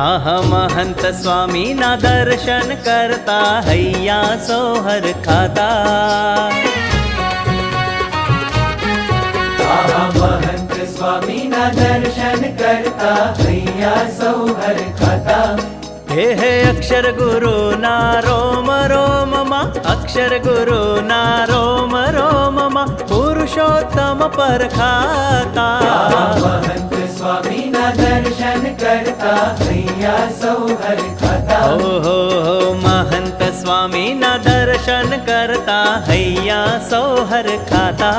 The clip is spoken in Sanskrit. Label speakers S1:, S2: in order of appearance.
S1: अहमहन्त स्वामीना दर्शन कर्ता हैया सोहर खाता।
S2: महन्त स्वामी न दर्शन कर्ता हैया सोहर खाता।
S1: हे हे अक्षर गुरु ना रोम रोम मा। अक्षर गुरु ना रोम रोम मा। पुरुषोत्तम परखाता
S2: दर्शन करता प्रिया सौहर खाता। हो
S1: हो हो, महंत स्वामी ना दर्शन करता, हैया सौहर खाता।